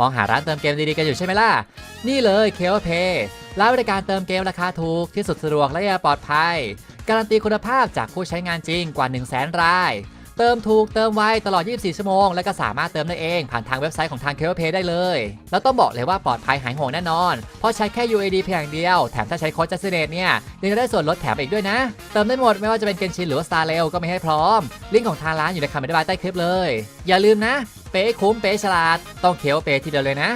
มองหาร้านเติมเกมดีๆกันอยู่ใช่ไหมล่ะ นี่เลย k o p a y ร้านบริการเติมเกมราคาถูกที่สุดสะดวกและปลอดภัย การันตีคุณภาพจากผู้ใช้งานจริงกว่า 1 0 0 0 0แสนราย เติมถูกเติมไวตลอด 24 ชั่วโมง และก็สามารถเติมได้เองผ่านทางเว็บไซต์ของทาง k o p a y ได้เลย แล้วต้องบอกเลยว่าปลอดภัยหายห่วงแน่นอน เพราะใช้แค่ UAD เพียงเดียว แถมถ้าใช้โค้ดจัสเนตเนี่ยยังจะได้ส่วนลดแถมอีกด้วยนะ เติมได้หมดไม่ว่าจะเป็นเกนชินหรือว่า Star Rail ก็ไมีให้พร้อม ลิงก์ของทางร้านอยู่ในคำอธิบายใต้คลิปเลย อย่าลืมนะ เป๊ะคุ้มเป๊ะฉลาด ต้องเคลเป๊ะทีเดียวเลยนะ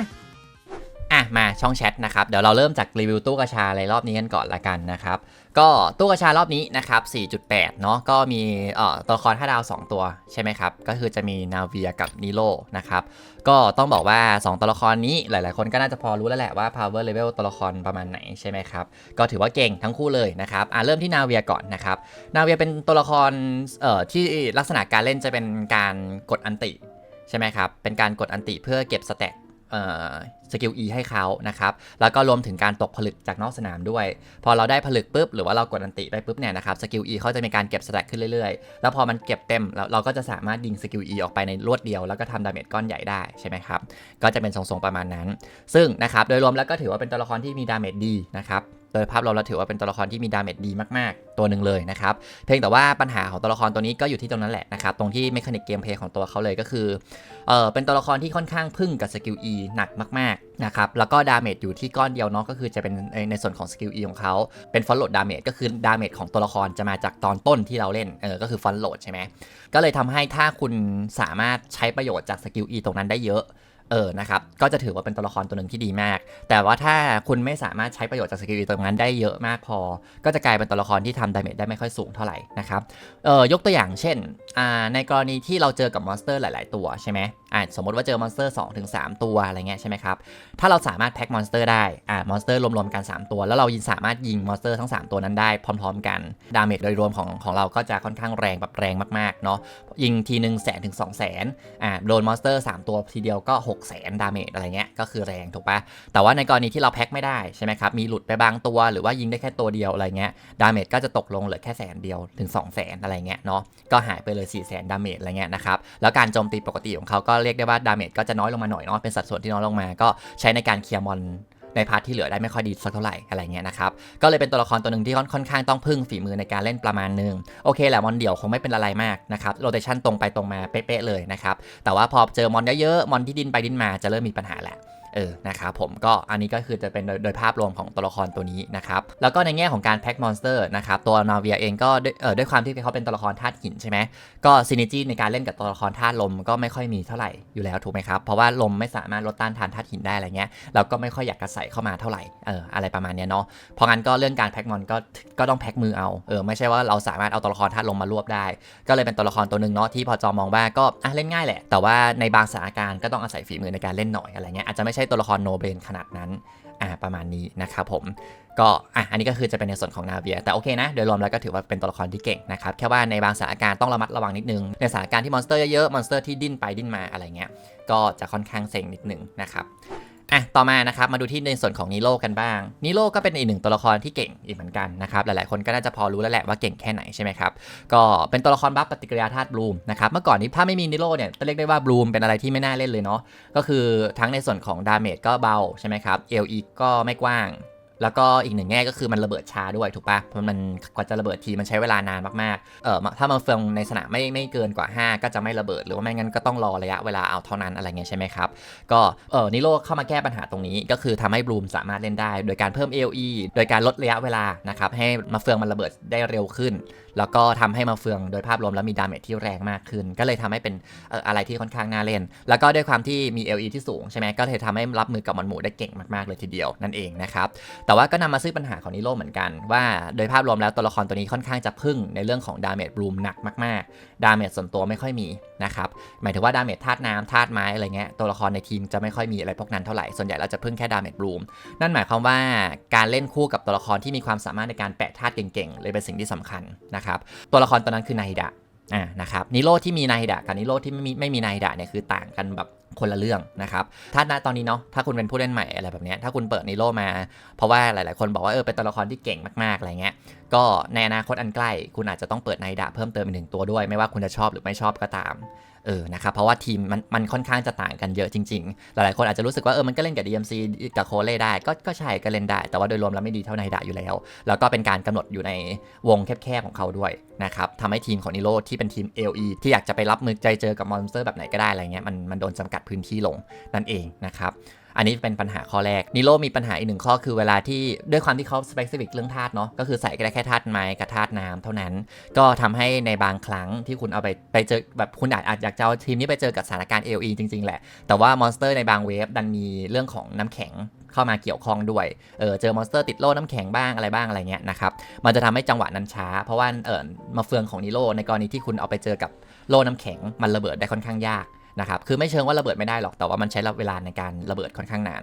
อะมาช่องแชทนะครับเดี๋ยวเราเริ่มจากรีวิวตู้กระชาในรอบนี้กันก่อนละกันนะครับก็ตู้กระชารอบนี้นะครับ 4.8 เนาะก็มีเอ่อตัวละคร5ดาว 2 ตัวใช่ไหมครับ ก็คือจะมีนาเวียกับนิโลนะครับก็ต้องบอกว่า 2 ตัวละครนี้หลาย ๆ คนก็น่าจะพอรู้แล้วแหละว่า power level ตัวละครประมาณไหนใช่ไหมครับก็ถือว่าเก่งทั้งคู่เลยนะครับอะเริ่มที่นาเวียก่อนนะครับนาเวียเป็นตัวละครเอ่อที่ลักษณะการเล่นจะเป็นการกดอันติ ใช่ไหมครับ เป็นการกดอันติเพื่อเก็บสเตตเอ่อสกิล E ให้เขานะครับ แล้วก็รวมถึงการตกผลึกจากนอกสนามด้วย พอเราได้ผลึกปุ๊บ หรือว่าเรากดอันติไปปุ๊บเนี่ยนะครับ สกิล E เขาจะมีการเก็บสแต็กขึ้นเรื่อยๆ แล้วพอมันเก็บเต็มแล้วเราก็จะสามารถยิงสกิล E ออกไปในรวดเดียว แล้วก็ทำดาเมจก้อนใหญ่ได้ใช่ไหมครับ ก็จะเป็นทรงๆประมาณนั้น ซึ่งนะครับ โดยรวมแล้วก็ถือว่าเป็นตัวละครที่มีดาเมจดีนะครับ โดยภาพรวมเราถือว่าเป็นตัวละครที่มีดาเมจดีมากๆ ตัวหนึ่งเลยนะครับ เพียงแต่ว่าปัญหาของตัวละครตัวนี้ก็อยู่ที่ตรงนั้นแหละนะครับ ตรงที่เมคานิกเกมเพลย์ของตัวเขาเลยก็คือ เออเป็นตัวละครที่ค่อนข้างพึ่งกับสกิล E หนักมากๆนะครับ แล้วก็ดาเมจอยู่ที่ก้อนเดียวเนาะ ก็คือจะเป็นในในส่วนของสกิล E ของเขา เป็นฟอนโหลดดาเมจก็คือดาเมจของตัวละครจะมาจากตอนต้นที่เราเล่น เออ ก็คือฟอนโหลดใช่ไหม ก็เลยทำให้ถ้าคุณสามารถใช้ประโยชน์จากสกิล E ตรงนั้นได้เยอะ เออนะครับก็จะถือว่าเป็นตัวละครตัวหนึ่งที่ดีมาก แต่ว่าถ้าคุณไม่สามารถใช้ประโยชน์จากสกิลตรงนั้นได้เยอะมากพอ ก็จะกลายเป็นตัวละครที่ทำดาเมจได้ไม่ค่อยสูงเท่าไหร่นะครับเออยกตัวอย่างเช่นอ่าในกรณีที่เราเจอกับมอนสเตอร์หลาย ๆ ตัวใช่ไหม อ่าสมมติว่าเจอมอนสเตอร์2ถึง3ตัวอะไรเงี้ยใช่ไหมครับ ถ้าเราสามารถแพ็กมอนสเตอร์ได้อ่ามอนสเตอร์รวมๆกัน 3 ตัว แล้วเรายิงสามารถยิงมอนสเตอร์ทั้ง 3 ตัวนั้นได้พร้อม ๆ กัน ดาเมจโดยรวมของของเราก็จะค่อนข้างแรงแบบแรงมากๆเนาะ ยิงทีหนึ่งแสนถึง2 0 0แสนอ่าโดนมอนสเตอร์ 3 ตัวทีเดียวก็6 0แสนดาเมจอะไรเงี้ยก็คือแรงถูกปะแต่ว่าในกรณีที่เราแพ็กไม่ได้ใช่ไหมครับ มีหลุดไปบางตัวหรือว่ายิงได้แค่ตัวเดียวอะไรเงี้ย ดาเมจก็จะตกลงเหลือแค่แสนเดียวถึง2 0 0แสนอะไรเงี้ยเนาะ ก็หายไปเลย4 0 0แสนดาเมจอะไรเงี้ยนะครับ แล้วการโจมตีปกติของเขาก็เรียกได้ว่าดาเมจก็จะน้อยลงมาหน่อยเนาะเป็นสัดส่วนที่น้อยลงมา ก็ใช้ในการเคลียร์มอนในพาร์ทที่เหลือได้ไม่ค่อยดีสักเท่าไหร่อะไรเงี้ยนะครับ ก็เลยเป็นตัวละครตัวหนึ่งที่ค่อนค่อนข้างต้องพึ่งฝีมือในการเล่นประมาณหนึง โอเคแหละมอนเดี่ยวคงไม่เป็นอะไรมากนะครับโรเตชันตรงไปตรงมาเป๊ะๆเลยนะครับ แต่ว่าพอเจอมอนเยอะๆมอนที่ดิ้นไปดิ้นมาจะเริ่มมีปัญหาแหละ เออนะครับผมก็อันนี้ก็คือจะเป็นโดยโดยภาพรวมของตัวละครตัวนี้นะครับแล้วก็ในแง่ของการแพ็กมอนสเตอร์นะครับตัวนาเวียเองก็ด้วยเออด้วยความที่เขาเป็นตัวละครธาตุหินใช่ไหมก็ซินิจีในการเล่นกับตัวละครธาตุลมก็ไม่ค่อยมีเท่าไหร่อยู่แล้วถูกไหมครับเพราะว่าลมไม่สามารถลดต้านทานธาตุหินได้อะไรเงี้ยเราก็ไม่ค่อยอยากกระใส่เข้ามาเท่าไหร่เอออะไรประมาณเนี้ยเนาะเพราะงั้นก็เรื่องการแพ็กมอนก็ก็ต้องแพ็กมือเอาเออไม่ใช่ว่าเราสามารถเอาตัวละครธาตุลมมารวบได้ ก็เลยเป็นตัวละครตัวหนึ่งเนาะที่พอจอมองว่าก็อะเล่นง่ายแหละ แต่ว่าในบางสถานการณ์ก็ต้องอาศัยฝีมือในการเล่นหน่อยอะไรเงี้ยอาจจะไม่ใช่ตัวละครโนเบนขนาดนั้นอ่าประมาณนี้นะครับผมก็อะอันนี้ก็คือจะเป็นในส่วนของนาเวีย แต่โอเคนะ โดยรวมแล้วก็ถือว่าเป็นตัวละครที่เก่งนะครับ แค่ว่าในบางสถานการณ์ต้องระมัดระวังนิดนึง ในสถานการณ์ที่มอนสเตอร์เยอะๆ มอนสเตอร์ที่ดิ้นไปดิ้นมาอะไรเงี้ย ก็จะค่อนข้างเซ็งนิดนึงนะครับ อะต่อมานะครับมาดูที่ในส่วนของนิโรกันบ้างนิโรก็เป็นอีกหนึ่งตัวละครที่เก่งอีกเหมือนกันนะครับหลายๆคนก็น่าจะพอรู้แล้วแหละว่าเก่งแค่ไหนใช่ไหมครับก็เป็นตัวละครบัฟปฏิกิริยาธาตุบลูมนะครับเมื่อก่อนนี้ถ้าไม่มีนิโลเนี่ยจะเรียกได้ว่าบลูมเป็นอะไรที่ไม่น่าเล่นเลยเนาะก็คือทั้งในส่วนของดาเมจก็เบาใช่ไหมครับเอลีก็ไม่กว้าง แล้วก็อีกหนึ่งแง่ก็คือมันระเบิดช้าด้วยถูกปะเพราะมันกว่าจะระเบิดทีมันใช้เวลานานมากๆ เออถ้ามันเฟืองในสนามไม่ไม่เกินกว่า 5 ก็จะไม่ระเบิด หรือว่าไม่งั้นก็ต้องรอระยะเวลาเอาเท่านั้นอะไรเงี้ยใช่ไหมครับ ก็เออนิโรเข้ามาแก้ปัญหาตรงนี้ ก็คือทำให้บลูมสามารถเล่นได้ โดยการเพิ่ม AOE โดยการลดระยะเวลานะครับให้มาเฟืองมันระเบิดได้เร็วขึ้น แล้วก็ทำให้มาเฟืองโดยภาพรวมแล้วมีดาเมจที่แรงมากขึ้น ก็เลยทำให้เป็นเอ่ออะไรที่ค่อนข้างน่าเล่น แล้วก็ด้วยความที่มี LE ที่สูงใช่ไหมก็เลยทำให้รับมือกับมันหมูได้เก่งมากๆเลยทีเดียวนั่นเองนะครับแแต่ว่าก็นำมาซึ่งปัญหาของนิโรเหมือนกัน ว่าโดยภาพรวมแล้วตัวละครตัวนี้ค่อนข้างจะพึ่งในเรื่องของดาเมจบลูมหนักมากๆ ดาเมจส่วนตัวไม่ค่อยมีนะครับ หมายถึงว่าดาเมจธาตุน้ำธาตุไม้อะไรเงี้ย ตัวละครในทีมจะไม่ค่อยมีอะไรพวกนั้นเท่าไหร่ ส่วนใหญ่เราจะพึ่งแค่ดาเมจบลูม นั่นหมายความว่าการเล่นคู่กับตัวละครที่มีความสามารถในการแปะธาตุเก่งๆ เลยเป็นสิ่งที่สำคัญนะครับ ตัวละครตัวนั้นคือนาฮิดะ อ่านะครับนิโรธที่มีไนดะกับนิโรธที่ไม่มีไม่มีไนดะเนี่ยคือต่างกันแบบคนละเรื่องนะครับถ้าณตอนนี้เนาะถ้าคุณเป็นผู้เล่นใหม่อะไรแบบเนี้ยถ้าคุณเปิดนิโรมา เพราะว่าหลาย ๆ คนบอกว่าเออเป็นตัวละครที่เก่งมาก ๆ อะไรเงี้ยก็ในอนาคตอันใกล้ คุณอาจจะต้องเปิดไนดะเพิ่มเติมอีกหนึ่งตัวด้วย ไม่ว่าคุณจะชอบหรือไม่ชอบก็ตาม เออนะครับเพราะว่าทีมมันมันค่อนข้างจะต่างกันเยอะจริงๆ หลายๆคนอาจจะรู้สึกว่าเออมันก็เล่นกับ DMC กับโคเล่ได้ก็ก็ใช่ก็เล่นได้ แต่ว่าโดยรวมแล้วไม่ดีเท่าไนดะอยู่แล้ว แล้วก็เป็นการกำหนดอยู่ในวงแคบๆของเขาด้วยนะครับทำให้ทีมของนิโรที่เป็นทีม LE ที่อยากจะไปรับมือใจเจอกับมอนสเตอร์แบบไหนก็ได้อะไรเงี้ยมันมันโดนจำกัดพื้นที่ลงนั่นเองนะครับ อันนี้เป็นปัญหาข้อแรกนิโรมีปัญหาอีกหนึ่งข้อคือเวลาที่ด้วยความที่เขา specific เรื่องธาตุเนาะก็คือใส่ได้แค่ธาตุไม้กับธาตุน้ำเท่านั้น ก็ทำให้ในบางครั้งที่คุณเอาไปไปเจอแบบคุณอาจอาจอยากจะเอาทีมนี้ไปเจอกับสถานการณ์ LE จริงๆ แหละ แต่ว่ามอนสเตอร์ในบางเวฟดันมีเรื่องของน้ำแข็งเข้ามาเกี่ยวข้องด้วย เออเจอมอนสเตอร์ติดโล่น้ำแข็งบ้างอะไรบ้างอะไรเงี้ยนะครับ มันจะทำให้จังหวะนั้นช้า เพราะว่าเออมาเฟืองของนิโรในกรณีที่คุณเอาไปเจอกับโล่น้ำแข็งมันระเบิดได้ค่อนข้างยาก นะครับคือไม่เชิงว่าระเบิดไม่ได้หรอกแต่ว่ามันใช้เวลาในการระเบิดค่อนข้างนาน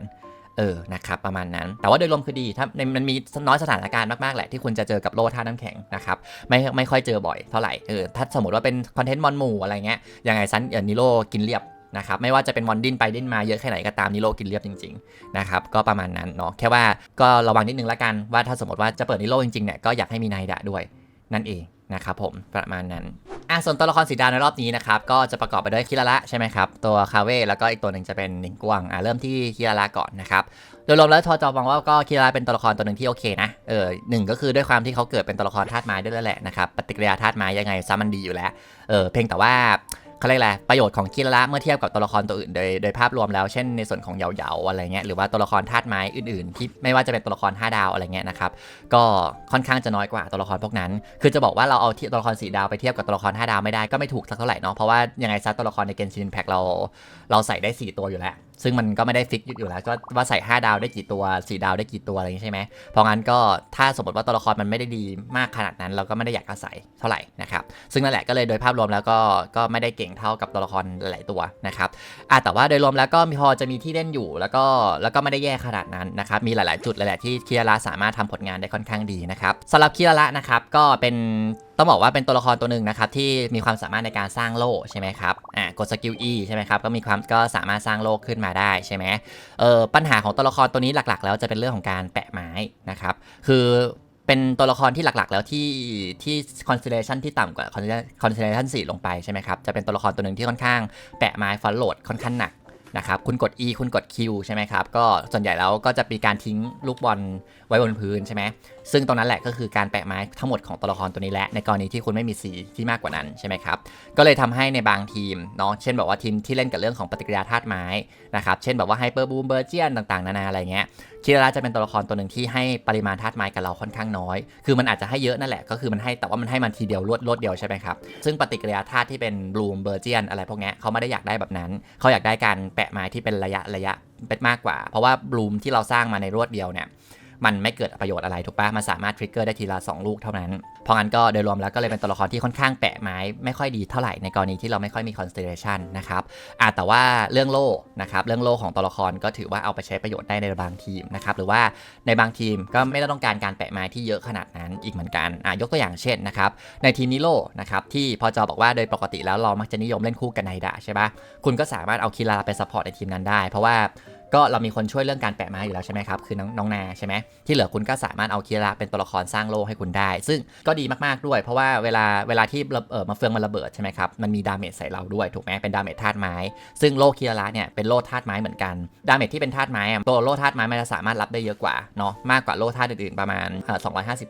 เออ นะครับ ประมาณนั้น แต่ว่าโดยรวมคือดี ถ้าในมันมีน้อยสถานการณ์มาก ๆ แหละ ที่คุณจะเจอกับโล่ท่าน้ำแข็งนะครับ ไม่ ไม่ค่อยเจอบ่อยเท่าไหร่ เออ ถ้าสมมติว่าเป็นคอนเทนต์มอนหมู่อะไรเงี้ย ยังไงซันเออนิโรกินเรียบนะครับ ไม่ว่าจะเป็นมอนดิ้นไปดิ้นมาเยอะแค่ไหนก็ตามนิโรกินเรียบจริง ๆ นะครับ ก็ประมาณนั้นเนาะ แค่ว่าก็ระวังนิดนึงละกัน ว่าถ้าสมมติว่าจะเปิดนิโรจริงๆ เนี่ย ก็อยากให้มีไนดะด้วย นั่นเอง นะครับผมประมาณนั้นอะส่วนตัวละครสีดาในรอบนี้นะครับก็จะประกอบไปด้วยคิราละใช่ไหมครับตัวคาเว่แล้วก็อีกตัวหนึ่งจะเป็นหนิงกวางอะเริ่มที่คิราละก่อนนะครับโดยรวมแล้วทอจอมองว่าก็คิราละเป็นตัวละครตัวหนึ่งที่โอเคนะเออหนึ่งก็คือด้วยความที่เขาเกิดเป็นตัวละครธาตุไม้ด้วยแล้วแหละนะครับปฏิกิริยาธาตุไม้ยังไงซะมันดีอยู่แล้วเออเพียงแต่ว่า เขาเรียกอะไรประโยชน์ของคิราระเมื่อเทียบกับตัวละครตัวอื่นโดยโดยภาพรวมแล้วเช่นในส่วนของเหยาๆอะไรเงี้ยหรือว่าตัวละครธาตุไม้อื่นๆ ที่ไม่ว่าจะเป็นตัวละคร 5 ดาวอะไรเงี้ยนะครับก็ค่อนข้างจะน้อยกว่าตัวละครพวกนั้น คือจะบอกว่าเราเอาที่ตัวละครสีดาวไปเทียบกับตัวละคร 5 ดาวไม่ได้ก็ไม่ถูกสักเท่าไหร่เนาะเพราะว่ายังไงซะตัวละครในเกนชินแพ็คเราเราใส่ได้ 4 ตัวอยู่แล้ว ซึ่งมันก็ไม่ได้ฟิกอยู่แล้วก็ว่าใส่ 5 ดาวได้กี่ตัว 4 ดาวได้กี่ตัวอะไรอย่างนี้ใช่ไหมเพราะงั้นก็ถ้าสมมติว่าตัวละครมันไม่ได้ดีมากขนาดนั้นเราก็ไม่ได้อยากจะใส่เท่าไหร่นะครับซึ่งนั่นแหละก็เลยโดยภาพรวมแล้วก็ก็ไม่ได้เก่งเท่ากับตัวละครหลายตัวนะครับอะแต่ว่าโดยรวมแล้วก็มีพอจะมีที่เล่นอยู่แล้วก็แล้วก็ไม่ได้แย่ขนาดนั้นนะครับมีหลาย ๆ จุดเลยแหละที่คิราระสามารถทำผลงานได้ค่อนข้างดีนะครับสำหรับคิราระนะครับก็เป็น ต้องบอกว่าเป็นตัวละครตัวหนึ่งนะครับที่มีความสามารถในการสร้างโล่ใช่ไหมครับอ่ากดสกิล E ใช่ไหมครับก็มีความก็สามารถสร้างโล่ขึ้นมาได้ใช่ไหมเออปัญหาของตัวละครตัวนี้หลักๆ แล้วจะเป็นเรื่องของการแปะไม้นะครับคือเป็นตัวละครที่หลักๆ แล้วที่ที่ constellation ที่ต่ำกว่า constellation 4 ลงไปใช่ไหมครับจะเป็นตัวละครตัวหนึ่งที่ค่อนข้างแปะไม้ฟอลโหลดค่อนข้างหนักนะครับคุณกด E คุณกด Q ใช่ไหมครับ ก็ส่วนใหญ่แล้วก็จะมีการทิ้งลูกบอลไว้บนพื้นใช่ไหม ซึ่งตรงนั้นแหละก็คือการแปะไม้ทั้งหมดของตัวละครตัวนี้แหละในกรณีที่คุณไม่มีสีที่มากกว่านั้นใช่ไหมครับก็เลยทำให้ในบางทีมเนาะเช่นแบบว่าทีมที่เล่นกับเรื่องของปฏิกิริยาธาตุไม้นะครับเช่นแบบว่าไฮเปอร์บูมเบอร์เจียนต่างๆนานาอะไรเงี้ยคิราระจะเป็นตัวละครตัวหนึ่งที่ให้ปริมาณธาตุไม้กับเราค่อนข้างน้อย คือมันอาจจะให้เยอะนั่นแหละก็คือมันให้แต่ว่ามันให้มันทีเดียวรวดรวดเดียวใช่ไหมครับซึ่งปฏิกิริยาธาตุที่เป็นบลูมเบอร์เจียนอะไรพวกนี้เขาไม่ได้อยากได้แบบนั้น เขาอยากได้การแปะไม้ที่เป็นระยะระยะเป็นมากกว่า เพราะว่าบลูมที่เราสร้างมาในรวดเดียวเนี่ย มันไม่เกิดประโยชน์อะไรถูกปะมันสามารถทริกเกอร์ได้ทีละ 2 ลูกเท่านั้น เพราะงั้นก็โดยรวมแล้วก็เลยเป็นตัวละครที่ค่อนข้างแปะไม้ไม่ค่อยดีเท่าไหร่ในกรณีที่เราไม่ค่อยมี consideration นะครับอะแต่ว่าเรื่องโล่นะครับเรื่องโล่ของตัวละครก็ถือว่าเอาไปใช้ประโยชน์ได้ในบางทีมนะครับหรือว่าในบางทีมก็ไม่ได้ต้องการการแปะไม้ที่เยอะขนาดนั้นอีกเหมือนกันอะยกตัวอย่างเช่นนะครับในทีมนิโลนะครับที่พอจอบอกว่าโดยปกติแล้วเรามักจะนิยมเล่นคู่กับไนดะใช่ปะคุณก็สามารถเอาคีราไปซัพพอร์ตในทีมนั้นได้ เพราะว่า ก็เรามีคนช่วยเรื่องการแปะไม้อยู่แล้วใช่ไหมครับ คือน้องนองนาใช่ไหมที่เหลือคุณก็สามารถเอาคีระเป็นตัวละครสร้างโลกให้คุณได้ ซึ่งก็ดีมากๆด้วย เพราะว่าเวลาเวลาที่เออมาเฟืองมันระเบิดใช่ไหมครับ มันมีดาเมจใส่เราด้วยถูกไหมเป็นดาเมจธาตุไม้ ซึ่งโลกคีระเนี่ยเป็นโลธาตุไม้เหมือนกัน ดาเมจที่เป็นธาตุไม้อะตัวโลธาตุไม้มันจะสามารถรับได้เยอะกว่าเนาะ มากกว่าโลธาตุอื่นๆประมาณเอ่อ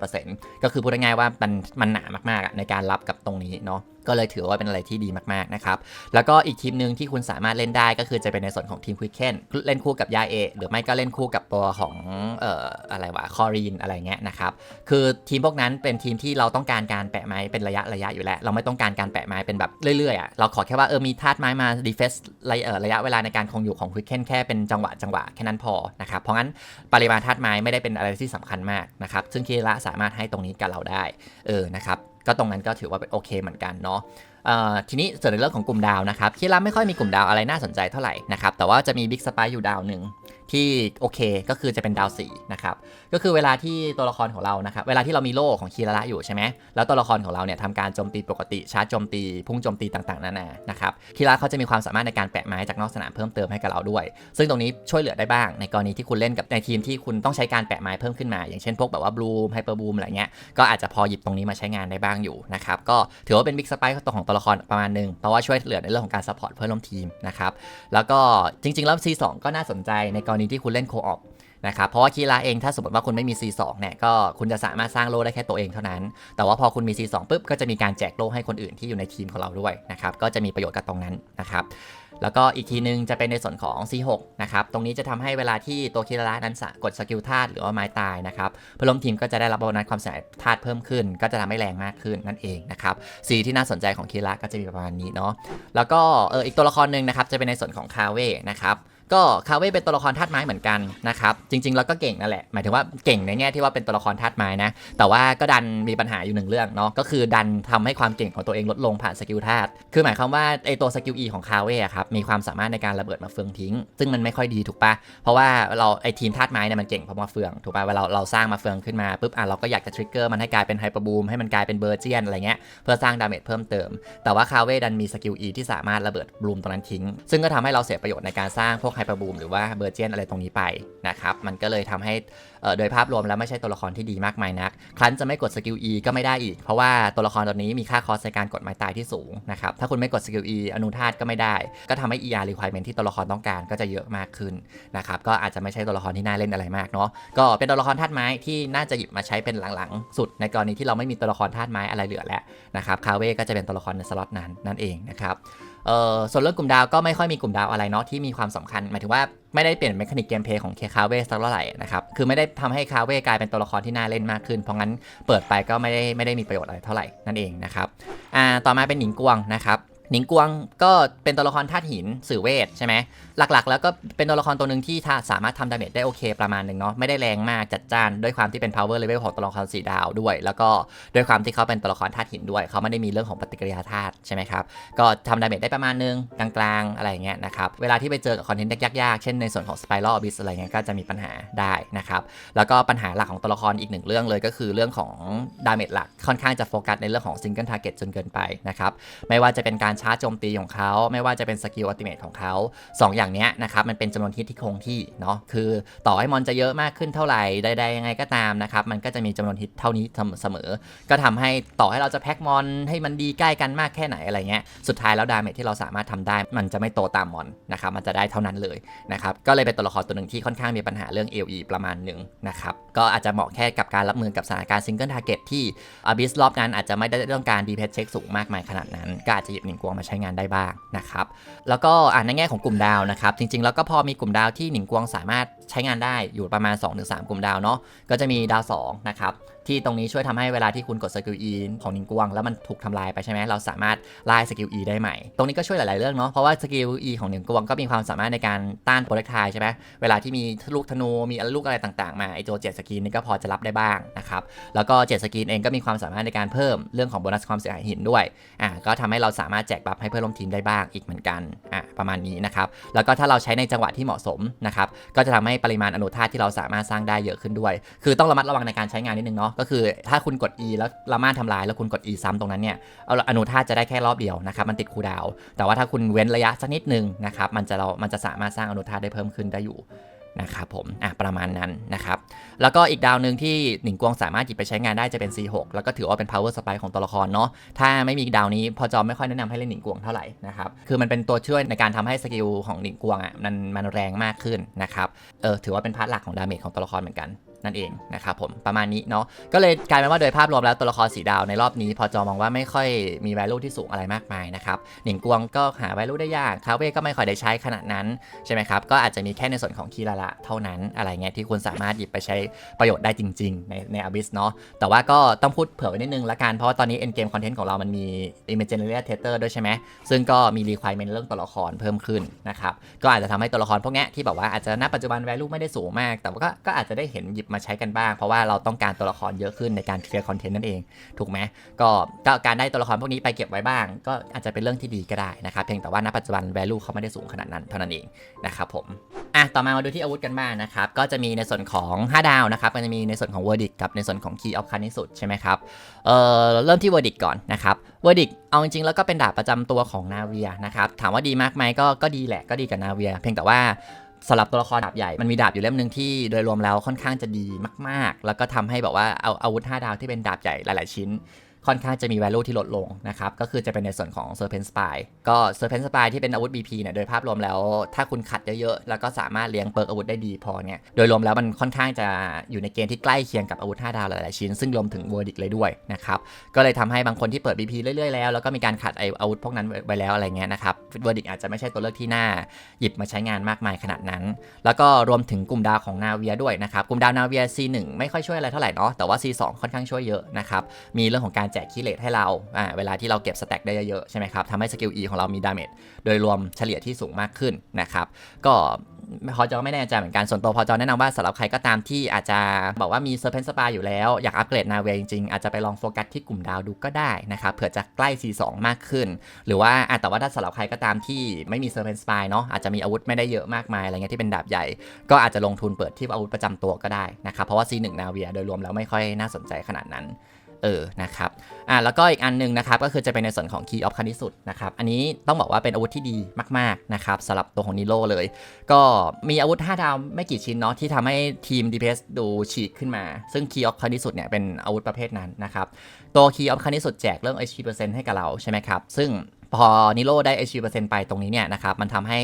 250%ก็คือพูดง่ายๆว่ามันมันหนามากๆในการรับกับตรงนี้เนาะก็เลยถือว่าเป็นอะไรที่ดีมากๆนะครับ แล้วก็อีกทีมหนึ่งที่คุณสามารถเล่นได้ก็คือจะเป็นในส่วนของทีมควิกเคนเล่นคู่กับยาเอหรือไม่ก็เล่นคู่กับตัวของเอ่ออะไรวะคอรีนอะไรเงี้ยนะครับ คือทีมพวกนั้นเป็นทีมที่เราต้องการการแปะไม้เป็นระยะระยะอยู่แล้ว เราไม่ต้องการการแปะไม้เป็นแบบเรื่อยๆอะเราขอแค่ว่าเออมีธาตุไม้มาดีเฟสระยะเอ่อระยะเวลาในการคงอยู่ของควิกเคนแค่เป็นจังหวะจังหวะแค่นั้นพอนะครับเพราะงั้นปริมาณธาตุไม้ไม่ได้เป็นอะไรที่สำคัญมากนะครับซึ่งคีระสามารถให้ตรงนี้กับเราได้เออนะครับ ก็ตรงนั้นก็ถือว่าเป็นโอเคเหมือนกันเนาะทีนี้ส่วนในเรื่องของกลุ่มดาวนะครับคีราไม่ค่อยมีกลุ่มดาวอะไรน่าสนใจเท่าไหร่นะครับแต่ว่าจะมีบิ๊กสปายอยู่ดาวหนึ่ง ที่โอเคก็คือจะเป็นดาวสีนะครับก็คือเวลาที่ตัวละครของเรานะครับเวลาที่เรามีโล่ของคีระละอยู่ใช่ไหมแล้วตัวละครของเราเนี่ยทำการโจมตีปกติชาร์จโจมตีพุ่งโจมตีต่างๆนานานะครับคีระเขาจะมีความสามารถในการแปะไม้จากนอกสนามเพิ่มเติมให้กับเราด้วย ซึ่งตรงนี้ช่วยเหลือได้บ้างในกรณีที่คุณเล่นกับในทีมที่คุณต้องใช้การแปะไม้เพิ่มขึ้นมา อย่างเช่นพวกแบบว่าบลูมไฮเปอร์บูมอะไรเงี้ยก็อาจจะพอหยิบตรงนี้มาใช้งานได้บ้างอยู่นะครับก็ถือว่าเป็นบิ๊กสไปค์ของตัวละครประมาณหนึงเพราะว่าช่วยเหลือในเรื่องของการซัพพอร์ตเพื่อนร่วมทีมนะครับแล้วก็จริงๆแล้ว C2 ก็น่าสนใจในกรณีที่คุณเล่นโคออปนะครับเพราะว่าคีราเองถ้าสมมติว่าคุณไม่มี C2 เนี่ยก็คุณจะสามารถสร้างโล่ได้แค่ตัวเองเท่านั้น แต่ว่าพอคุณมี C2 ปุ๊บก็จะมีการแจกโล่ให้คนอื่นที่อยู่ในทีมของเราด้วยนะครับก็จะมีประโยชน์กับตรงนั้นนะครับแล้วก็อีกทีนึงจะเป็นในส่วนของ C6 นะครับ ตรงนี้จะทำให้เวลาที่ตัวคิระนั้นกดสกิลธาตุหรือว่าไม้ตายนะครับเพื่อนร่วมทีมก็จะได้รับโบนัสความเสียหายธาตุเพิ่มขึ้น ก็จะทำให้แรงมากขึ้นนั่นเองนะครับสีที่น่าสนใจของคิระก็จะมีประมาณนี้เนาะ แล้วก็เอออีกตัวละครหนึ่งนะครับจะเป็นในส่วนของคาเว่นะครับ ก็คาเว่เป็นตัวละครธาตุไม้เหมือนกันนะครับ จริง ๆ แล้วก็เก่งนั่นแหละ หมายถึงว่าเก่งในแง่ที่ว่าเป็นตัวละครธาตุไม้นะ แต่ว่าก็ดันมีปัญหาอยู่หนึ่งเรื่องเนาะ ก็คือดันทำให้ความเก่งของตัวเองลดลงผ่านสกิลธาตุ คือหมายความว่าไอตัวสกิล E ของคาเว่อะครับ มีความสามารถในการระเบิดมาเฟืองทิ้ง ซึ่งมันไม่ค่อยดีถูกปะเพราะว่าเราไอทีมธาตุไม้เนี่ยมันเก่งเพราะมาเฟืองถูกปะเวลาเราเราสร้างมาเฟืองขึ้นมาปุ๊บอะเราก็อยากจะทริกเกอร์มันให้กลายเป็นไฮเปอร์บูมให้มันกลายเป็นเบอร์เจียนอะไรเงี้ยเพื่อสร้างดาเมจเพิ่มเติม แต่ว่าคาเว่ดันมีสกิล E ที่สามารถระเบิดบลูมตรงนั้นทิ้ง ซึ่งก็ทำให้เราเสียประโยชน์ในการสร้างพวกไฮเปอร์บูมหรือว่าเบอร์เจนอะไรตรงนี้ไปนะครับ มันก็เลยทำให้โดยภาพรวมแล้วไม่ใช่ตัวละครที่ดีมากมายนัก ครั้นจะไม่กดสกิล E ก็ไม่ได้อีก เพราะว่าตัวละครตัวนี้มีค่าคอสในการกดไม้ตายที่สูงนะครับ ถ้าคุณไม่กดสกิล E อนุธาตุก็ไม่ได้ ก็ทำให้ ER requirement ที่ตัวละครต้องการก็จะเยอะมากขึ้นนะครับ ก็อาจจะไม่ใช่ตัวละครที่น่าเล่นอะไรมากเนาะ ก็เป็นตัวละครธาตุไม้ที่น่าจะหยิบมาใช้เป็นหลังๆ สุดในกรณีที่เราไม่มีตัวละครธาตุไม้อะไรเหลือแล้วนะครับ คาเว่ก็จะเป็นตัวละครในสล็อตนั้นนั่นเองนะครับ เอ่อส่วนเรื่องกลุ่มดาวก็ไม่ค่อยมีกลุ่มดาวอะไรเนาะที่มีความสำคัญ หมายถึงว่าไม่ได้เปลี่ยนเมคานิกเกมเพย์ของเคคาเว่สักเท่าไหร่นะครับ คือไม่ได้ทำให้คาเว่กลายเป็นตัวละครที่น่าเล่นมากขึ้น เพราะงั้นเปิดไปก็ไม่ได้ไม่ได้มีประโยชน์อะไรเท่าไหร่นั่นเองนะครับอ่าต่อมาเป็นหนิงกวงนะครับ หนิงกวงก็เป็นตัวละครธาตุหินสื่อเวทใช่ไหมหลักๆ แล้วก็เป็นตัวละครตัวหนึ่งที่ถ้าสามารถทำดาเมจได้โอเคประมาณหนึ่งเนาะไม่ได้แรงมากจัดจ้านด้วยความที่เป็น power level ของตัวละครสีดาวด้วย แล้วก็ด้วยความที่เขาเป็นตัวละครธาตุหินด้วย เขาไม่ได้มีเรื่องของปฏิกิริยาธาตุใช่ไหมครับก็ทำดาเมจได้ประมาณนึงกลางๆอะไรอย่างเงี้ยนะครับเวลาที่ไปเจอกับคอนเทนต์ยากๆเช่นในส่วนของ Spiral Abyss อะไรเงี้ยก็จะมีปัญหาได้นะครับแล้วก็ปัญหาหลักของตัวละครอีกหนึ่งเรื่องเลยก็คือเรื่องของดาเมจหลักค่อนข้างจะโฟกัสในเรื่องของซิงเกิลทาร์เก็ตจนเกินไปนะครับไม่ว่าจะเป็นการชาร์จโจมตีของเขา ไม่ว่าจะเป็นสกิลอัติเมทของเขาสองอย่างเนี้ยนะครับมันเป็นจำนวนฮิตที่คงที่เนาะคือต่อให้มอนจะเยอะมากขึ้นเท่าไหร่ใดๆยังไงก็ตามนะครับมันก็จะมีจำนวนฮิตเท่านี้เสมอ ก็ทำให้ต่อให้เราจะแพ็กมอนให้มันดีใกล้กันมากแค่ไหนอะไรเงี้ยสุดท้ายแล้วดาเมจที่เราสามารถทำได้ มันจะไม่โตตามมอนนะครับมันจะได้เท่านั้นเลยนะครับก็เลยเป็นตัวละครตัวหนึ่งที่ค่อนข้างมีปัญหาเรื่อง LE ประมาณหนึ่งนะครับก็อาจจะเหมาะแค่กับการรับมือกับสถานการณ์ซิงเกิลทาร์เก็ตที่อ b ิสรอบนั้นอาจจะไม่ได้เรื่องการดีเพชเช็คสูงมากมายขนาดนั้นก็อาจจะหยิบหนิงกวงมาใช้งานได้บ้างนะครับ แล้วก็ในแง่ของกลุ่มดาวนะครับ จริงๆ แล้วก็พอมีกลุ่มดาวที่หนิงกวงสามารถ ใช้งานได้อยู่ประมาณ 2-3 กลุ่มดาวเนาะก็จะมีดาว2นะครับที่ตรงนี้ช่วยทำให้เวลาที่คุณกดสกิล E ของนิงกวง แล้วมันถูกทำลายไปใช่ไหมเราสามารถไล่สกิล E ได้ใหม่ ตรงนี้ก็ช่วยหลาย ๆ เรื่องเนาะเพราะว่าสกิล E ของนิงกวงก็มีความสามารถในการต้านโปรเทคไทใช่ไหมเวลาที่มีลูกธนูมีลูกอะไรต่าง ๆ มาไอตัวเจ็ดสกินนี่ก็พอจะรับได้บ้างนะครับแล้วก็เจ็ดสกินเองก็มีความสามารถในการเพิ่มเรื่องของโบนัสความเสียหายหินด้วยอ่าก็ทำให้เราสามารถแจกบัฟให้เพื่อนร่วมทีมได้บ้างอีกเหมือนกันอ่าประมาณนี้นะครับแล้วก็ถ้าเราใช้ในจังหวะที่เหมาะสมนะครับก็จะทำให้ปริมาณอนุธาตุที่เราสามารถสร้างได้เยอะขึ้นด้วย คือต้องระมัดระวังในการใช้งานนิดนึงเนาะก็คือถ้าคุณกด E แล้วละม่านทำลายแล้วคุณกด E ซ้ำตรงนั้นเนี่ยอนุธาตุจะได้แค่รอบเดียวนะครับมันติดคูดาว แต่ว่าถ้าคุณเว้นระยะสักนิดนึงนะครับมันจะเรามันจะสามารถสร้างอนุธาตุได้เพิ่มขึ้นได้อยู่ นะครับผมอะประมาณนั้นนะครับ แล้วก็อีกดาวหนึ่งที่หนิงกวงสามารถหยิบไปใช้งานได้จะเป็น C6 แล้วก็ถือว่าเป็น power supply ของตัวละครเนาะถ้าไม่มีดาวนี้พอจอมไม่ค่อยแนะนำให้เล่นหนิงกวงเท่าไหร่นะครับคือมันเป็นตัวช่วยในการทำให้สกิลของหนิงกวงอะมันมันแรงมากขึ้นนะครับเออถือว่าเป็นพาร์ทหลักของดาเมจของตัวละครเหมือนกัน นั่นเองนะครับผมประมาณนี้เนาะก็เลยกลายเป็นว่าโดยภาพรวมแล้วตัวละครสีดาวในรอบนี้ พอจอมองว่าไม่ค่อยมี value ที่สูงอะไรมากมายนะครับหนิงกวงก็หา value ได้ยากคาเว่ก็ไม่ค่อยได้ใช้ขนาดนั้นใช่ไหมครับก็อาจจะมีแค่ในส่วนของคีราละเท่านั้นอะไรเงี้ยที่คุณสามารถหยิบไปใช้ประโยชน์ได้จริง ๆ ในในอ b ิสเนาะแต่ว่าก็ต้องพูดเผื่อไว้นิดนึงละกันเพราะว่าตอนนี้ end game content ของเรามันมี imaginary theater ด้วยใช่ไหมซึ่งก็มี requirement เรื่องตัวละครเพิ่มขึ้นนะครับก็อาจจะทำให้ตัวละครพวกนี้ที่แบบว่าอาจจะณปัจจุบัน value ไม่ได้สูงมาก แต่ว่าก็ก็อาจจะได้เห็นหยิบมาใช้กันบ้าง เพราะว่าเราต้องการตัวละครเยอะขึ้นในการเคลียร์คอนเทนต์นั่นเอง ถูกไหมก็ก็การได้ตัวละครพวกนี้ไปเก็บไว้บ้าง ก็อาจจะเป็นเรื่องที่ดีก็ได้นะครับ เพียงแต่ว่าณปัจจุบัน value เขาไม่ได้สูงขนาดนั้นเท่านั้นเองนะครับผมอะต่อมามาดูที่อาวุธกันบ้างนะครับ ก็จะมีในส่วนของ 5 ดาวนะครับมันจะมีในส่วนของ verdict กับในส่วนของ key of คันที่สุดใช่ไหมครับเอ่อเริ่มที่ verdict ก่อนนะครับ verdict เอาจริงๆแล้วก็เป็นดาบประจำตัวของนาเวียนะครับถามว่าดีมากไหมก็ก็ดีแหละก็ดีกับนาเวีย เพียงแต่ว่า สำหรับตัวละครดาบใหญ่ มันมีดาบอยู่เล่มหนึ่งที่โดยรวมแล้วค่อนข้างจะดีมาก ๆ แล้วก็ทำให้แบบว่าเอาอาวุธ 5 ดาวที่เป็นดาบใหญ่หลาย ๆ ชิ้น ค่อนข้างจะมี value ที่ลดลงนะครับ ก็คือจะเป็นในส่วนของ Serpent Spy ก็ Serpent Spy ที่เป็นอาวุธ BP เนี่ย โดยภาพรวมแล้ว ถ้าคุณขัดเยอะๆ แล้วก็สามารถเลี้ยงเปิร์กอาวุธได้ดีพอเนี่ย โดยรวมแล้วมันค่อนข้างจะอยู่ในเกณฑ์ที่ใกล้เคียงกับอาวุธ 5 ดาวหลายๆ ชิ้น ซึ่งรวมถึง Verdict เลยด้วยนะครับ ก็เลยทำให้บางคนที่เปิด BP เรื่อยๆ แล้วแล้วก็มีการขัดไออาวุธพวกนั้นไว้แล้วอะไรเงี้ยนะครับ Verdict อาจจะไม่ใช่ตัวเลือกที่น่าหยิบมาใช้งานมากมายขนาดนั้น แล้วก็รวมถึงกลุ่มดาวของนาเวียด้วยนะครับ กลุ่มดาวนาเวีย C1 ไม่ค่อยช่วยอะไรเท่าไหร่เนาะ แต่ว่า C2 ค่อนข้างช่วยเยอะนะครับ มีเรื่องของการแจกคีเลตให้เราอ่าเวลาที่เราเก็บสแต็กได้เยอะๆใช่ไหมครับทำให้สกิล E ของเรามีดาเมจโดยรวมเฉลี่ยที่สูงมากขึ้นนะครับ ก็พอจอไม่แน่ใจเหมือนกัน ส่วนตัวพอจอแนะนำว่าสำหรับใครก็ตามที่อาจจะบอกว่ามีเซอร์เพนสปาอยู่แล้ว อยากอัปเกรดนาเวียจริงๆ อาจจะไปลองโฟกัสที่กลุ่มดาวดูก็ได้นะครับเผื่อจะใกล้ C2 มากขึ้น หรือว่าแต่ว่าถ้าสำหรับใครก็ตามที่ไม่มีเซอร์เพนสปาเนาะอาจจะมีอาวุธไม่ได้เยอะมากมายอะไรเงี้ยที่เป็นดาบใหญ่ ก็อาจจะลงทุนเปิดที่อาวุธประจำตัวก็ได้นะครับเพราะว่า C1 นาเวียโดยรวมแล้วไม่ค่อยน่าสนใจขนาดนั้น เออนะครับอ่าแล้วก็อีกอันหนึงนะครับก็คือจะเป็นในส่วนของ Key of คันที่สุดนะครับอันนี้ต้องบอกว่าเป็นอาวุธที่ดีมากๆนะครับสำหรับตัวของนิโรเลย ก็มีอาวุธ 5 ดาวไม่กี่ชิ้นเนาะที่ทำให้ทีม DPS ดูฉีกขึ้นมา ซึ่ง Key of คันที่สุดเนี่ยเป็นอาวุธประเภทนั้นนะครับตัว Key of คันที่สุดแจกเรื่อง HP ให้กับเราใช่ไหมครับซึ่งพอนิโรได้ HP ไปตรงนี้เนี่ยนะครับ มันทำให้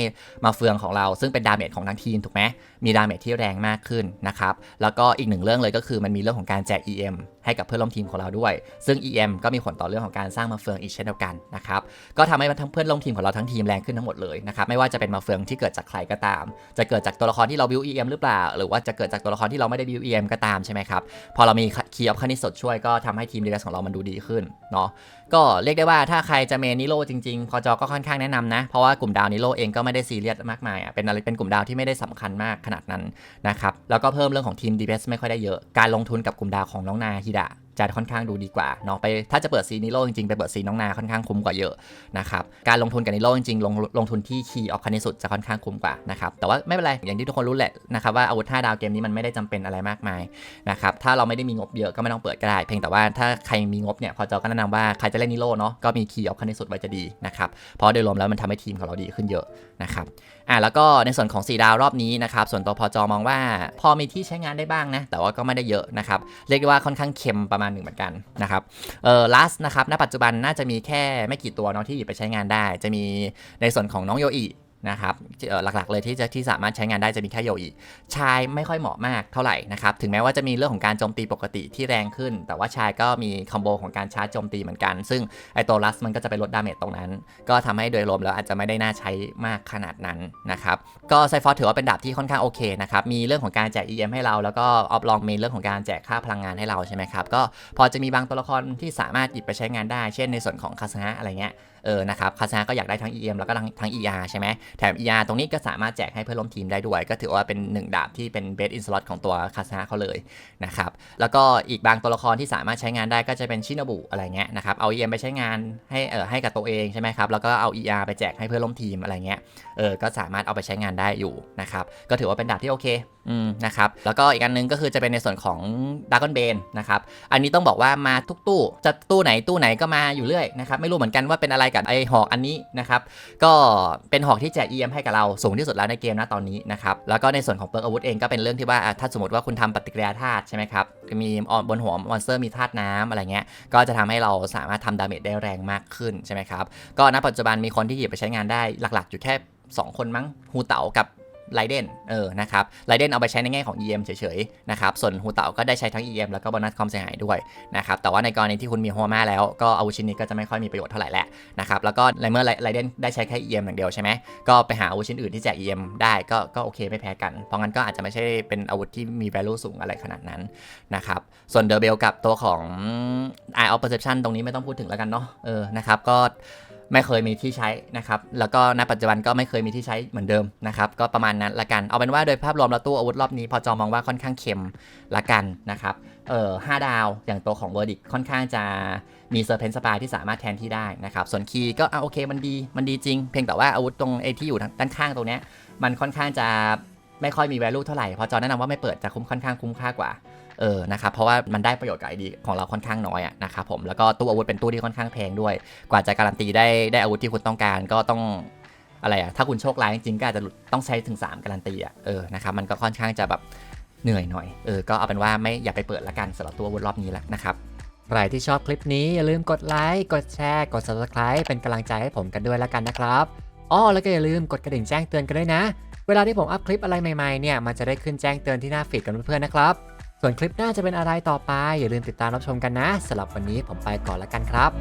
มาเฟืองของเราซึ่งเป็นดาเมจของทั้งทีมถูกไหมมีดาเมจที่แรงมากขึ้นนะครับ แล้วก็อีกหนึ่งเรื่องเลยก็คือมันมีเรื่องของการแจก EM ให้กับเพื่อนร่วมทีมของเราด้วย ซึ่ง EM ก็มีผลต่อเรื่องของการสร้างมาเฟืองอีกเช่นเดียวกันนะครับก็ทำให้ทั้งเพื่อนร่วมทีมของเราทั้งทีมแรงขึ้นทั้งหมดเลยนะครับไม่ว่าจะเป็นมาเฟืองที่เกิดจากใครก็ตาม จะเกิดจากตัวละครที่เราบิว EM หรือเปล่า หรือว่าจะเกิดจากตัวละครที่เราไม่ได้บิว EM ก็ตามใช่ไหมครับพอเรามีคีย์ออฟคันที่สดช่วยก็ทำให้ทีมดีของเรามันดูดีขึ้นเนาะก็เรียกได้ว่าถ้าใครจะเมนนิโรจริงๆ พอจอก็ค่อนข้างแนะนำนะ เพราะว่ากลุ่มดาวนิโรเองก็ไม่ได้ซีเรียสมากมายอะเป็นอะไรเป็นกลุ่มดาวที่ไม่ได้สำคัญมากขนาดนั้นนะครับแล้วก็เพิ่มเรื่องของทีม DPS ไม่ค่อยได้เยอะการลงทุนกับกลุ่มดาวของน้องนาฮิดะ จะค่อนข้างดูดีกว่าเนาะไปถ้าจะเปิดซีนิโรจริงๆ ไปเปิดซีน้องนาค่อนข้างคุ้มกว่าเยอะนะครับการลงทุนกับนิโรจริงๆลงลงทุนที่คีย์ออฟคันที่สุดจะค่อนข้างคุ้มกว่านะครับแต่ว่าไม่เป็นไรอย่างที่ทุกคนรู้แหละนะครับว่าอาวุธ5ดาวเกมนี้มันไม่ได้จำเป็นอะไรมากมายนะครับถ้าเราไม่ได้มีงบเยอะก็ไม่ต้องเปิดก็ได้ เพียงแต่ว่าถ้าใครมีงบเนี่ยพอจอก็แนะนำว่าใครจะเล่นนิโรเนาะก็มีคีย์ออฟคันที่สุดไว้จะดีนะครับเพราะโดยรวมแล้วมันทำให้ทีมของเราดีขึ้นเยอะนะครับอะแล้วก็ในส่วนของ 4 ดาวรอบนี้นะครับส่วนตัวพอจอมองว่าพอมีที่ใช้งานได้บ้างนะแต่ว่าก็ไม่ได้เยอะนะครับเรียกได้ว่าค่อนข้างเค็มประมาณหนึ่งเหมือนกันนะครับเอ่อลัสนะครับณปัจจุบันน่าจะมีแค่ไม่กี่ตัวเนาะที่หยิบไปใช้งานได้ จะมีในส่วนของน้องโยอิ นะครับหลักๆเลยที่จะที่สามารถใช้งานได้จะมีแค่โยอิชายไม่ค่อยเหมาะมากเท่าไหร่นะครับถึงแม้ว่าจะมีเรื่องของการโจมตีปกติที่แรงขึ้น แต่ว่าชายก็มีคอมโบของการชาร์จโจมตีเหมือนกัน ซึ่งไอตัวลัสมันก็จะไปลดดาเมจตรงนั้น ก็ทำให้โดยรวมแล้วอาจจะไม่ได้น่าใช้มากขนาดนั้นนะครับก็ไซฟอร์ถือว่าเป็นดาบที่ค่อนข้างโอเคนะครับมีเรื่องของการแจก EM ให้เราแล้วก็ออฟลองมีเรื่องของการแจกค่าพลังงานให้เราใช่ไหมครับก็พอจะมีบางตัวละครที่สามารถหยิบไปใช้งานได้ เช่นในส่วนของคาสนะอะไรเงี้ย เออนะครับคาซาก็อยากได้ทั้ง EM แล้วก็ทั้งทั้ง ER ใช่ไหมแถม ER ตรงนี้ก็สามารถแจกให้เพื่อนร่วมทีมได้ด้วย ก็ถือว่าเป็น 1 ดาบที่เป็นเบสอินสล็อตของตัวคาซาเขาเลยนะครับแล้วก็อีกบางตัวละครที่สามารถใช้งานได้ก็จะเป็นชินบุอะไรเงี้ยนะครับเอา EM ไปใช้งานให้เออให้กับตัวเองใช่ไหมครับแล้วก็เอา ER ไปแจกให้เพื่อนร่วมทีมอะไรเงี้ยเออก็สามารถเอาไปใช้งานได้อยู่นะครับก็ถือว่าเป็นดาบที่โอเค นะครับ แล้วก็อีกอันนึงก็คือจะเป็นในส่วนของดากอนเบนนะครับ อันนี้ต้องบอกว่ามาทุกตู้ จะตู้ไหนตู้ไหนก็มาอยู่เรื่อยนะครับ ไม่รู้เหมือนกันว่าเป็นอะไรกับไอหอกอันนี้นะครับ ก็เป็นหอกที่แจก EM ให้กับเราสูงที่สุดแล้วในเกมนะตอนนี้นะครับ แล้วก็ในส่วนของเปิร์กอาวุธเองก็เป็นเรื่องที่ว่าถ้าสมมติว่าคุณทำปฏิกิริยาธาตุใช่ไหมครับ มีบนหัวมอนสเตอร์มีธาตุน้ำอะไรเงี้ย ก็จะทำให้เราสามารถทำดาเมจได้แรงมากขึ้นใช่ไหมครับ ก็ณปัจจุบันมีคนที่หยิบไปใช้งานได้หลัก ๆ อยู่แค่ 2 คนมั้งฮูเต๋ากับ ไลเดนเออนะครับไลเดนเอาไปใช้ในแง่ของ EM เฉยๆนะครับส่วนฮูเต๋าก็ได้ใช้ทั้ง EM แล้วก็โบนัสความเสียหายด้วยนะครับแต่ว่าในกรณีที่คุณมีโฮมาแล้วก็อาวุธชิ้นนี้ก็จะไม่ค่อยมีประโยชน์เท่าไหร่แหละนะครับแล้วก็ในเมื่อไลเดนได้ใช้แค่ EM อย่างเดียวใช่ไหมก็ไปหาอาวุธชิ้นอื่นที่แจก EM ได้ก็ก็โอเคไม่แพ้กัน เพราะงั้นก็อาจจะไม่ใช่เป็นอาวุธที่มี value สูงอะไรขนาดนั้นนะครับส่วนเดอร์เบลกับตัวของ Eye of Perception ตรงนี้ไม่ต้องพูดถึงแล้วกันเนาะเออนะครับก็ ไม่เคยมีที่ใช้นะครับ แล้วก็ณปัจจุบันก็ไม่เคยมีที่ใช้เหมือนเดิมนะครับ ก็ประมาณนั้นละกัน เอาเป็นว่าโดยภาพรวมแล้วตู้อาวุธรอบนี้ พอจอมองว่าค่อนข้างเค็มละกันนะครับ เออห้าดาวอย่างตัวของเวอร์ดิกค่อนข้างจะมีเซอร์เพนสปายที่สามารถแทนที่ได้นะครับ ส่วนคีย์ก็อะโอเคมันดี มันดีจริง เพียงแต่ว่าอาวุธตรงไอที่อยู่ด้านข้างตรงเนี้ย มันค่อนข้างจะไม่ค่อยมี value เท่าไหร่ พอจอแนะนำว่าไม่เปิดจะคุ้มค่อนข้างคุ้มค่ากว่า เออนะครับเพราะว่ามันได้ประโยชน์กับไอดีของเราค่อนข้างน้อยอะนะครับผมแล้วก็ตู้อาวุธเป็นตู้ที่ค่อนข้างแพงด้วย กว่าจะการันตีได้ได้อาวุธที่คุณต้องการก็ต้องอะไรอะถ้าคุณโชคร้ายจริงๆก็อาจจะต้องใช้ถึง 3 การันตีอะเออนะครับมันก็ค่อนข้างจะแบบเหนื่อยหน่อยเออก็เอาเป็นว่าไม่อย่าไปเปิดละกันสำหรับตู้อาวุธรอบนี้ละนะครับใครที่ชอบคลิปนี้อย่าลืมกดไลค์กดแชร์ กด subscribe เป็นกำลังใจให้ผมกันด้วยแล้วกันนะครับอ้อแล้วก็อย่าลืมกดกระดิ่งแจ้งเตือนกันด้วยนะ เวลาที่ผมอัพคลิปอะไรใหม่ๆเนี่ยมันจะได้ขึ้นแจ้งเตือนที่หน้าฟีดกันเพื่อนๆนะครับ ส่วนคลิปหน้าจะเป็นอะไรต่อไป อย่าลืมติดตามรับชมกันนะสำหรับวันนี้ผมไปก่อนแล้วกันครับ